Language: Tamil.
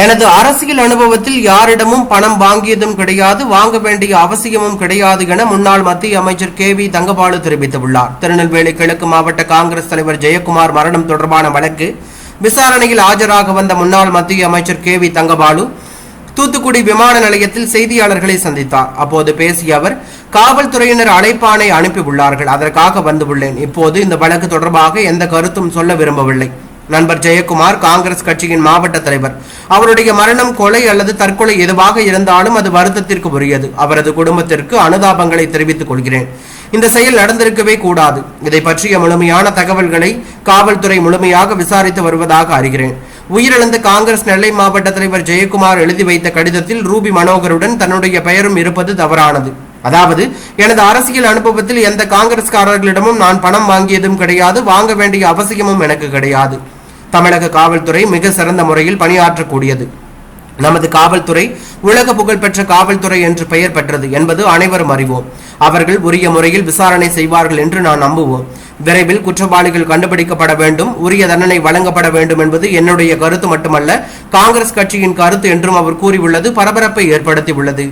எனது அரசியல் அனுபவத்தில் யாரிடமும் பணம் வாங்கியதும் கிடையாது வாங்க வேண்டிய அவசியமும் கிடையாது என முன்னாள் மத்திய அமைச்சர் கே வி தங்கபாலு தெரிவித்துள்ளார். திருநெல்வேலி கிழக்கு மாவட்ட காங்கிரஸ் தலைவர் ஜெயக்குமார் மரணம் தொடர்பான வழக்கு விசாரணையில் ஆஜராக வந்த முன்னாள் மத்திய அமைச்சர் கே வி தங்கபாலு தூத்துக்குடி விமான நிலையத்தில் செய்தியாளர்களை சந்தித்தார். அப்போது பேசிய அவர் காவல்துறையினர் அழைப்பானை அனுப்பியுள்ளார்கள் அதற்காக வந்துள்ளேன். இப்போது இந்த வழக்கு தொடர்பாக எந்த கருத்தும் சொல்ல விரும்பவில்லை. நண்பர் ஜெயக்குமார் காங்கிரஸ் கட்சியின் மாவட்ட தலைவர். அவருடைய மரணம் கொலை அல்லது தற்கொலை எதுவாக இருந்தாலும் அது வருத்தத்திற்கு உரியது. அவரது குடும்பத்திற்கு அனுதாபங்களை தெரிவித்துக் கொள்கிறேன். இந்த செயல் நடந்திருக்கவே கூடாது. இதை பற்றிய முழுமையான தகவல்களை காவல்துறை முழுமையாக விசாரித்து வருவதாக அறிகிறேன். உயிரிழந்த காங்கிரஸ் நெல்லை மாவட்ட தலைவர் ஜெயக்குமார் எழுதி வைத்த கடிதத்தில் ரூபி மனோகருடன் தன்னுடைய பெயரும் இருப்பது தவறானது. அதாவது எனது அரசியல் அனுபவத்தில் எந்த காங்கிரஸ்காரர்களிடமும் நான் பணம் வாங்கியதும் கிடையாது வாங்க வேண்டிய அவசியமும் எனக்கு கிடையாது. தமிழக காவல்துறை மிக சிறந்த முறையில் பணியாற்றக்கூடியது. நமது காவல்துறை உலக புகழ்பெற்ற காவல்துறை என்று பெயர் பெற்றது என்பது அனைவரும் அறிவோம். அவர்கள் உரிய முறையில் விசாரணை செய்வார்கள் என்று நான் நம்புவோம். விரைவில் குற்றவாளிகள் கண்டுபிடிக்கப்பட வேண்டும் உரிய தண்டனை வழங்கப்பட வேண்டும் என்பது என்னுடைய கருத்து மட்டுமல்ல காங்கிரஸ் கட்சியின் கருத்து என்றும் அவர் கூறியுள்ளது பரபரப்பை ஏற்படுத்தியுள்ளது.